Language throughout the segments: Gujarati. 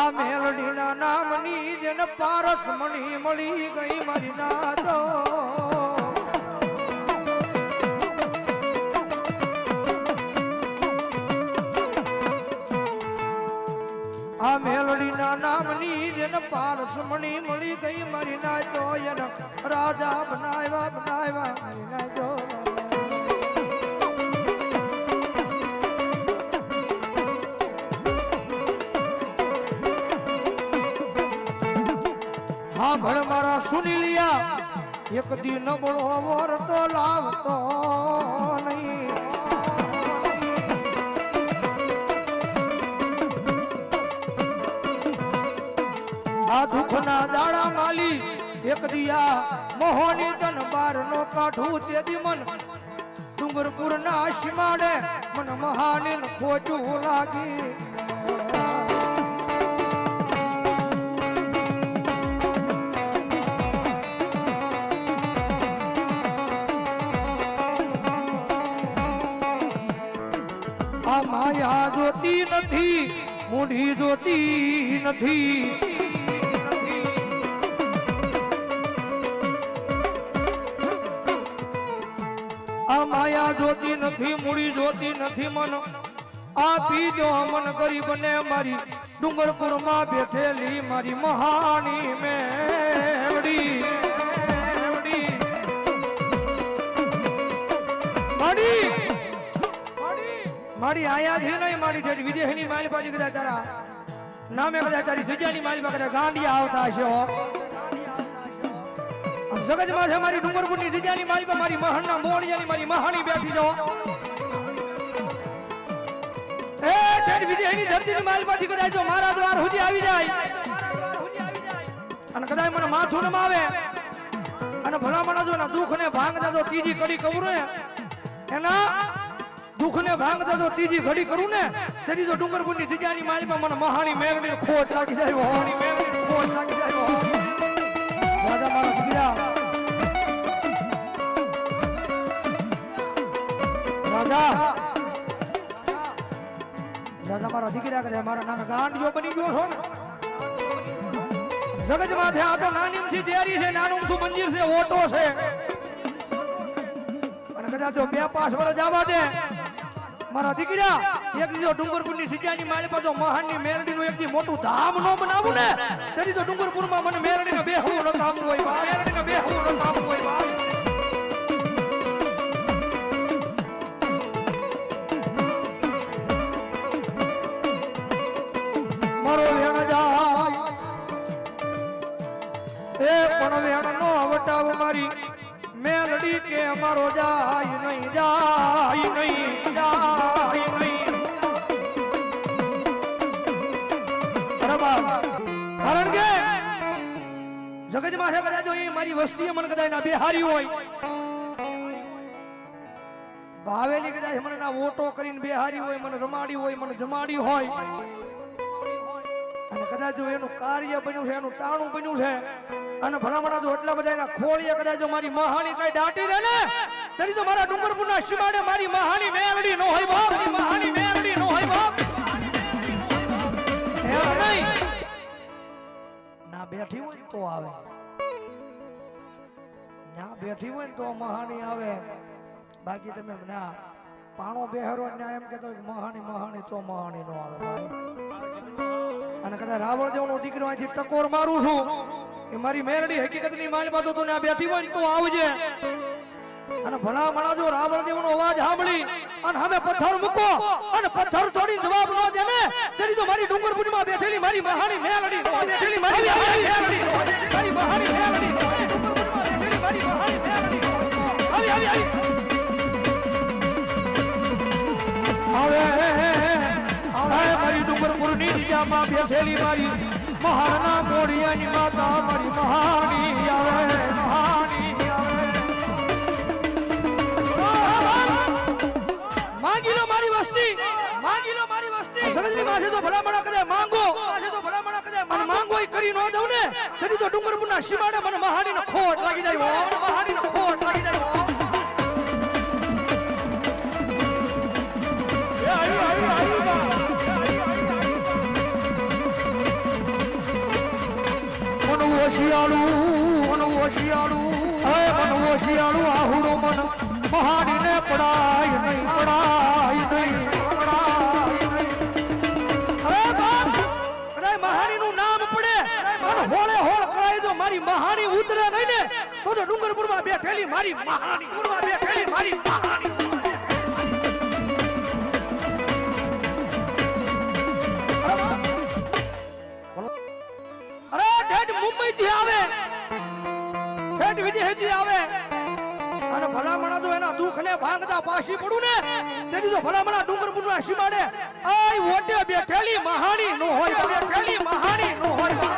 આ મેલડીના નામની જેને પારસ મણી મળી ગઈ મારી નાતો. આ મેલડીના નામની જેને પારસ મણી મળી ગઈ મારી નાતો. એને રાજા બનાવ્યા બનાવ્યા મારી નાતો. હા ભણ મારા સુની લિયા એક દી નબળો વર તો લાવતો નહીં. આ દુઃખના દાડા માલી, એક દિયા મોહની તન બાર નો કાઢું તે દી મન ડુંગરપુર ના શિમાડે મન મહાની ખોટું લાગી. આ માયા જોતી નથી, મૂઢી જોતી નથી. આ માયા જોતી નથી મૂડી જોતી નથી મન. આપી દો મન ગરીબ ને મારી ડુંગરપુરમાં બેઠેલી મારી મહાની મેવડી. મેવડી. મારી આયાથી નહીં, મારી જેઠ વિદેશની માલ પાછી કદાચ તારા. નામે કદાચ તારી જગ્યાની માલ પાસે ગાંડિયા આવતા હશે હો. જગતમાં છે મારી ડુંગરપુરની જગ્યાની માલ પર મારી મહાનના મોડિયાની મારી મહાની બેઠી જો એ જેઠ વિદેશની ધરતીની માલ પાછી કદાચ જો મારા દ્વાર સુધી આવી જાય. અને કદાચ મને માથું ન આવે અને ભલામણ જો દુઃખ ને ભાંગતા દાદો ત્રીજી કડી કવરું એના દુઃખ ને ભાંગતા તો ત્રીજી ઘડી કરું ને તેની તો ડુંગરપુરની જગ્યાની માલિકા મને મહાની મેરણી ખોટ લાગી જાય, મહાની મેરણી ખોટ લાગી જાય રાજા મારા દીકરા કરે, મારા નામે ગાંડિયો બની ગયો છો ને. જગત માથે તૈયારી છે નાનું મંદિર છે, ઓટો છે. બે પાંચ વર્ષ જવા દે મારા દીકરા એક દી જો ડુંગરપુરની સિદ્ધાની માલી પાછો મહાનની મેરડી નું એક મોટું ધામ નો બનાવું ને તેની તો ડુંગરપુરમાં મને મેરડી ને બેહવું ન કામ હોય બા. મેરડી ને બેહવું ન કામ હોય બેહારી હોય. ભાવેલી કદાચ મને ના ઓટો કરીને બિહારી હોય મને રમાડી હોય મને જમાડી હોય. અને કદાચ જો એનું કાર્ય બન્યું છે એનું ટાણું બન્યું છે અને ભલામણા જો એટલા બધા એના ખોળીએ કદાચ જો મારી મહાની કઈ દાટી દે ને તરી તો મારા ડુંગરપુરના સીમાડે મારી મહાની મેલડી નો હોય બાપ. મહાની મેલડી નો હોય બાપ. ના બેઠી હોય તો આવે. ના બેઠી હોય ને તો મહાણી આવે. બાકી તમે ના પાણો બેહરો ને એમ કેતો મહાણી મહાની તો મહાણી નો આવે અને કદાચ રાવણ દેવનો દીકરો અહીંથી ટકોર મારું છું એ મારી મેરડી હકીકતની માલ બાજુ તું આ બેઠી હોય ને તો આવજે. અને ભલા મણા જો રાવણ દેવનો અવાજ સાંભળી અને હવે પથ્થર મૂકો અને પથ્થર થોડી જવાબ ન દે ને તેની તો મારી ડુંગરપુરી માં બેઠેલી મારી મહાની મેલડી બેઠેલી મારી મહાની મેલડી મારી મહાણી મેલડી આવે આવે મારી ડુંગરપુરની બેઠેલી મારી. મહાના મોડિયાની માતા મારી મહાની આવે મહાની આવે. માંગી લો મારી વસ્તી માંગી લો મારી વસ્તી. સગજની માથે તો ભલામણા કરે માંગો. માથે તો ભલામણા કરે. મને માંગો. એ કરી નો દઉં ને. તેથી તો ડુંગરપુરના સીમાડે મને મહાની નો ખોટ લાગી જાય મહાની નો ખોટ લાગી જાય ઓશિયાળું મન શિયાળુ હે મન શિયાળુ આહુડો મન. મહાડીને પડાય નહીં પડાય નહીં પડાય નહીં. અરે મહાણીનું નામ પડે. હોળે હોળ મારી મહાણી ઉતરે નહીં ને. તો તો ડુંગરપુરમાં બેઠેલી મારી મહાની. ડુંગરમાં બેઠેલી મારી મહાણી મુંબઈ થી આવે. ઠેઠ વિદેશથી આવે. અને ભલામણા તો એના દુઃખ ને ભાંગતા પાછી પડું ને. તેની તો ભલામણા ડુંગરપુર ના સીમાડે આય વોટે બેઠેલી મહાણી નો હોય, બેઠેલી મહાણી નો હોય.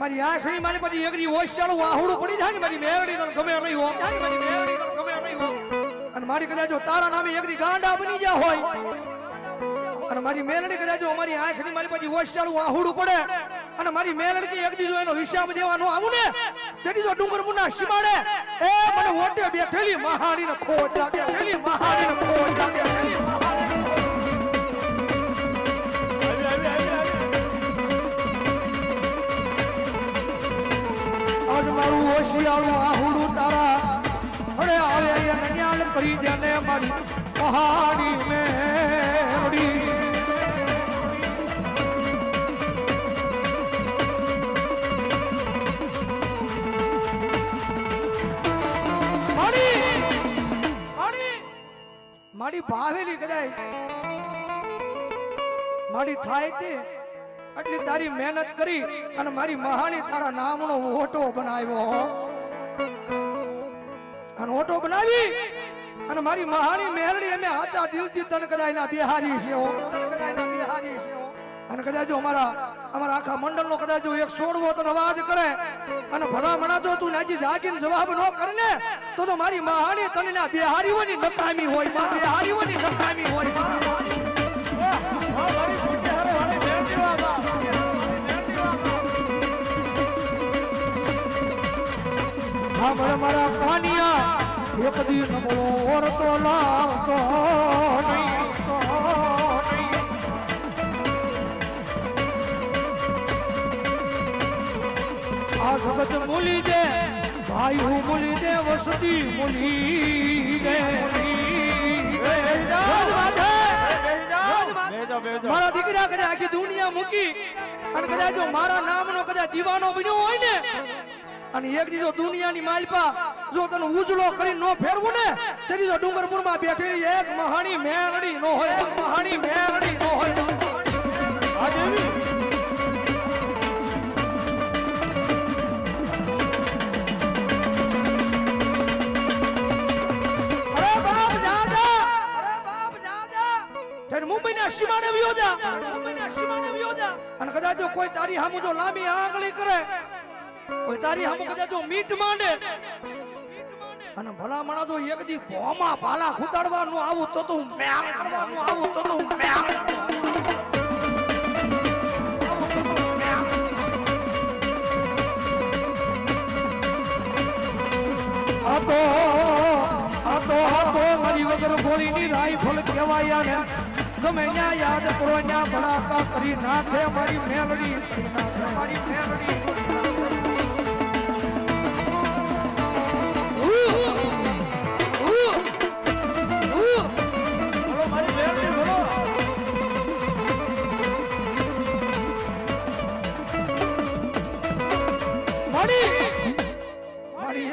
મારી આંખની મારી પછી એકરી હોશ ચાલુ વાહુડું પડી જાય ને મારી મેવડી તો ગમે નહીં હો મારી મેવડી તો ગમે નહીં હો અને મારી કદાચ તારા નામે એકરી ગાંડા બની ગયા હોય અને મારી મેલડી કદાચ અમારી આંખની મારી પછી ચાલુ વાહુડું પડે અને મારી મેલડી એકદી જો એનો હિસાબ દેવાનો આવું ને તેથી તો ડુંગરપુર ના સીમાડે એ મને ઓટે બેઠેલી મહારી ને ખોટ લાગે મહાણી ને ખોટ લાગે. એટલી તારી મહેનત કરી અને મારી મહાની તારા નામનો ઓટો બનાવ્યો અને ઓટો બનાવી અને મારી મહાની મેલડી અમે આચા દિલથી તન કદાયના બિહારી છે અને કદાચ જો અમારા અમારા આખા મંડળનો કદાચ જો એક સોડવો તને અવાજ કરે અને ભલા મણા જો તું નાજી જાગીને જવાબ ન કરે ને તો તો મારી મહાની તને બિહારીઓની નકામી હોય બિહારીઓની નકામી હોય. સાંભળ મારા કાનિયા એક દી લાવતો નહીં, તો નહીં. આ જગત મૂલી દે ભાઈ હું મૂલી દે વસતી મૂલી દે મારા દીકરા કદાચ આખી દુનિયા મૂકી અને કદાચ મારા નામનો કદાચ દીવાનો બન્યો હોય ને અને એક દીધો દુનિયાની માલપા જો તને ઉજળો કરી નો ફેરવું ને તે દીધો ડુંગરપુરમાં બેઠેલી એક મહાણી મેરડી નો હોય મહાણી મેરડી નો હોય. ઠેર મુંબઈના સીમાને અને કદાચ જો કોઈ તારી હામુ જો લાંબી આંગળી કરે કોઈ તારી હમ કદાચ મીટ માંડે. અને ભલા મણા તો એક દી ભોમાં ભાલા ખુતાડવાનું આવું તો તું મેં કરવાનું આવું તો તું મેં આ તો આ તો આ તો મારી વગર ગોળીની રાઈફલ કહેવાયા ને ગમે ન્યા યાદ કરો ન્યા ભડાકા કરી નાખે મારી મેલડી. મારી મેલડી.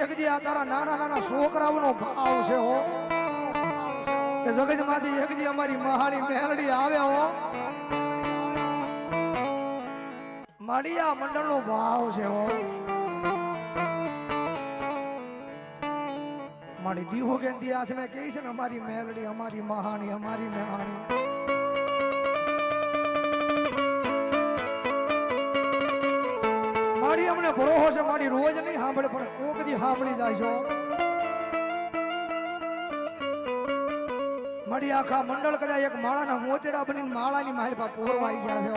મારી એક દી આ તારા નાના નાના છોકરાઓનો ભાવ છે હો. કે જગતમાંથી માંથી દી અમારી મહાળી મેલડી આવે હો. મારી આ મંડળનો ભાવ છે હો. મારી દીવો કેન્દ્રી હાથ મેં કહી છે ને, અમારી મેલડી, અમારી મહાની અમારી મહાણી. મારી અમને ભરોસો છે મારી રોજ નહીં સાંભળે, પણ કોક દી સાંભળી જાય મળી આખા મંડળ કદાચ એક માળાના મોતેડા બનીને માળાની માલપા પોરવાઈ ગયા છે.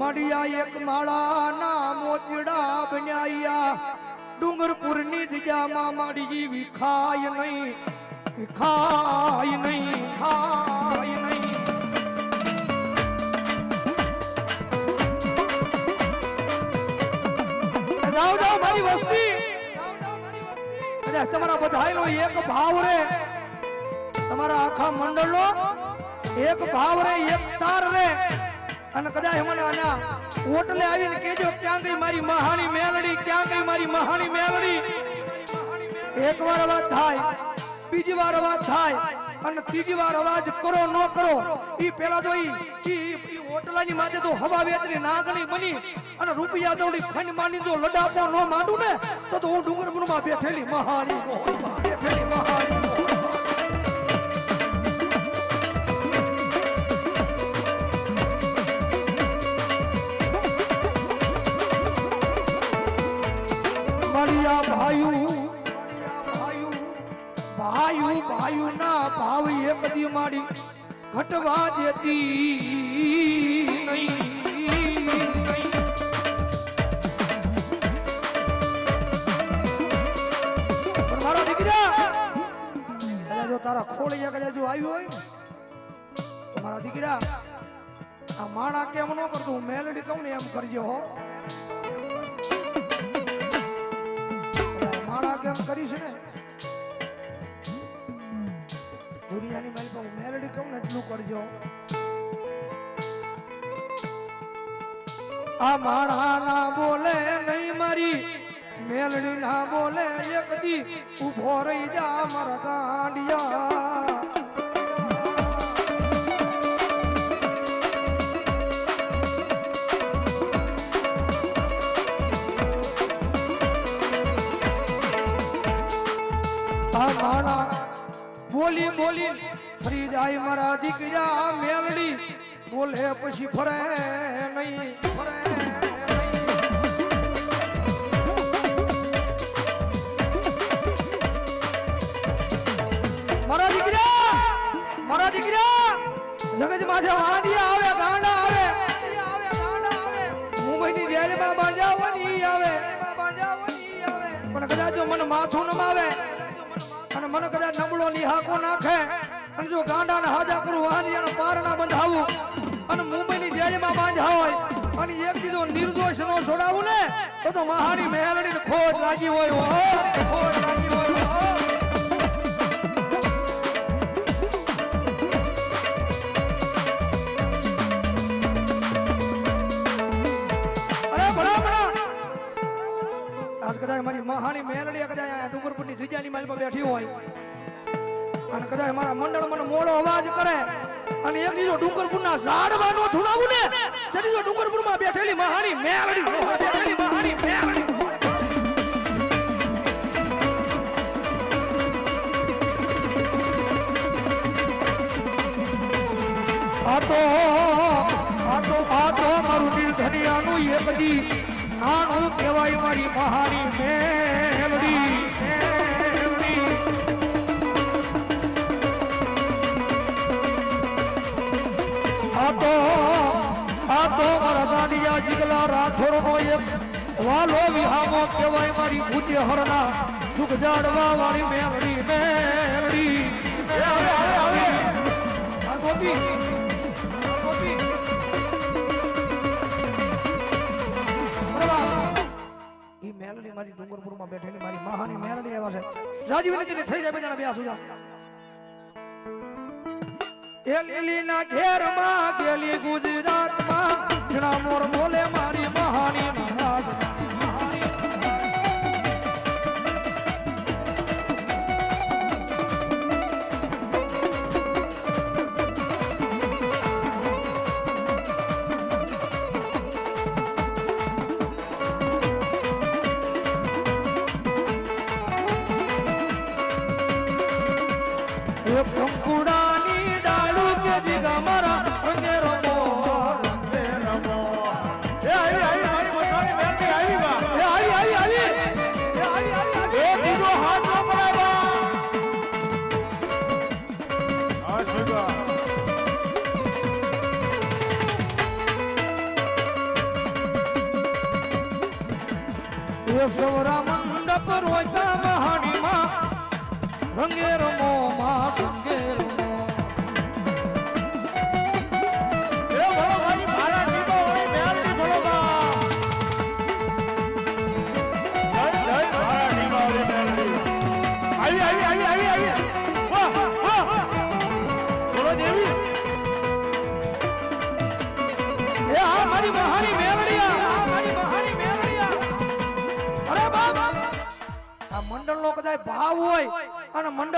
મળ્યા એક માળાના મોતીડા બન્યા ડુંગરપુરની જગ્યામાં મારી વિખાય ખાય નહીં, વિખાય નહીં ખાય તમારા બધાયનો એક ભાવ રે. તમારા આખા મંડળનો એક ભાવ રે, એક તાર રે. અને કદાચ મને આના ઓટલે આવીને કેજો ક્યાં ગઈ મારી મહાની મેલડી? ક્યાં ગઈ મારી મહાની મેલડી? એક વાર અવાજ થાય, બીજી વાર અવાજ થાય, અને ત્રીજી વાર અવાજ કરો, ન કરો, ઈ પેલા તો ઈ ઈ માથે તો હવા વેતરી, નાગણી બની અને રૂપિયા દોડી ફંડ માની તો લડાપો ન માંડું ને, તો તો હું બેઠેલી મહાની મોહનમાં બેઠેલી મોહનમાં. મળ્યા ભાયુ ભાયુ ભાયુ ના ભાવ એ બધી માડી ઘટવા દેતી તારા ખોળિયા કદાચ જો આવ્યું હોય મારા દીકરા, આ માણા કેમ ન કરતું? હું મેલડી કહું ને એમ કરજો હો. માળા કેમ કરીશ ને? દુનિયાની મારી પાસે મેલડી કહું ને એટલું કરજો. આ માળા ના બોલે નહીં મારી, મેલડી ના બોલે એક દી ઊભો રહી જા મારા ગાંડિયા. આ માણા બોલી બોલી ફરી જાય મારા દીકરા મેલડી. બોલે પછી ફરે નહીં, ફરે. મારા દીકરા મારા દીકરા જગત આવે ગાંડા આવે, મુંબઈની જેલમાં બાંધાવવાની આવે પણ કદાચ જો મને માથું નમાવે અને મને કદાચ નબળો નિહાકો નાખે અને જો ગાંડાને હાજા કરું અને પારણા બંધાવું અને મુંબઈની જેલમાં બાંધા હોય અને એક દીધો નિર્દોષ નો છોડાવું ને, તો તો મહાની મહેરણી ખોટ લાગી હોય ખોટ લાગી હોય કદાચ મારી મહાની મેલડી કદાચ ડુંગરપુરની જગ્યાની માલમાં બેઠી હોય. અને કદાચ મારા મંડળ મને મોડો અવાજ કરે અને એક દીધો ડુંગરપુરના ઝાડવા નો ધુણાવું ને, તે ડુંગરપુર ડુંગરપુરમાં બેઠેલી મહાની મેલડી બેઠેલી મહાની મેલડી. આ તો, આ મારું નિર્ધનિયાનું એક દી નાનું કહેવાય મારી મહાની મેલડી જીગલા રાઠોડનો એક વાલો વિહામો કહેવાય મારી પૂજ્ય હરના સુખ જાડવા વાળી મારી મહાની મેલડી એવા છે. જાજી વિનંતી થઈ જાય બધા બે સુજા એ લીલીના ઘેરમાં ગેલી ગુજરાતમાં ઘણા મોર બોલે મારી રંગે રમો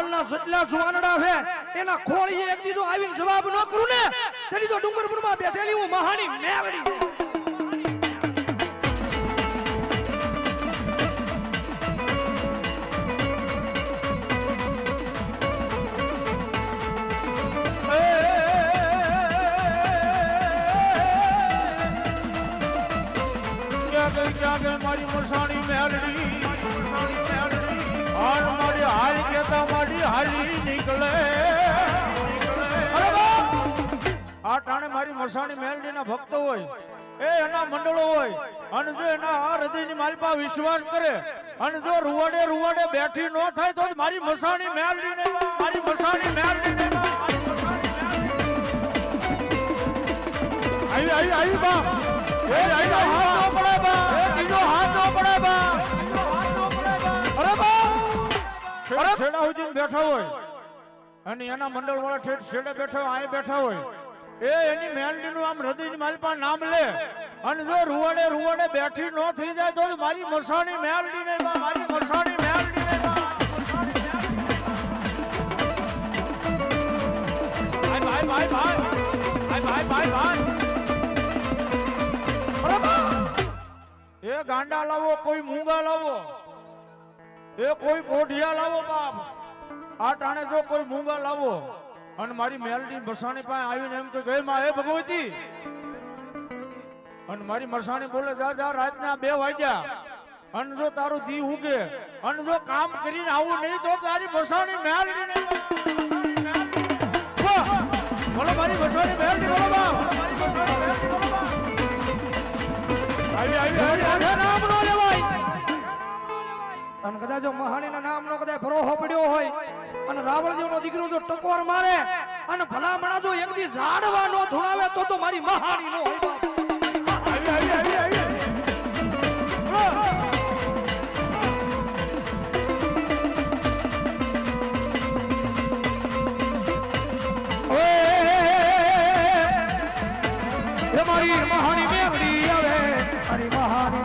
પાટણના સજલા સુવાનડા છે. એના ખોળીએ એક બીજો આવીને જવાબ ન કરું ને તેની તો ડુંગરપુરમાં બેઠેલી હું મહાની મેવડી. મારી મરસાણી મેળવી હાર મારી કે તમારી હારી નીકળે. આ ટાણે મારી મસાણી મેલડીના ભક્તો હોય, એ એના મંડળો હોય, અને જો એના આ હૃદયની માલપા વિશ્વાસ કરે, અને જો રૂવાડે રૂવાડે બેઠી ન થાય તો મારી મસાણી મેલડી ને મારી મસાણી મેલડી ને આવી આવી આવી બા. એ આવી છેડા સુધી બેઠા હોય અને એના મંડળ વાળા ઠેઠ છેડે બેઠા હોય અહીં બેઠા હોય, એ એની મેલડીનું આમ હૃદય માલપા નામ લે. અને જો રૂવાડે રૂવાડે બેઠી ન થઈ જાય તો મારી મસાણી મેલડી ને મારી મસાણી મેલડી ને ભાઈ ભાઈ ભાઈ ભાઈ ભાઈ. ભાઈ ભાઈ એ ગાંડા લાવો, કોઈ મૂંગા લાવો. એ કોઈ પોઢિયા લાવો બાપ. આ ટાણે જો કોઈ મૂંગા લાવો. અને મારી મેલડી મસાણી પાસે આવીને એમ કે ગઈ માં હે ભગવતી. અને મારી મરસાણી બોલે, જા જા, રાતના બે વાગ્યા. અને જો તારું દી ઉગે અને જો કામ કરીને આવું નહીં તો તારી મરસાણી વાહ! બોલો મારી મરસાણી મેલડી કદાચ જો મહાણીના નામનો કદાચ ભરોહો પડ્યો હોય અને રાવણદેવનો દીકરો જો ટકોર મારે અને ભલામણા જો એક દી ઝાડવા નો ધોળાવે તો તો મારી મહાણી નો હોય મહાની મેમરી આવે મહાની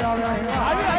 આવી આવી.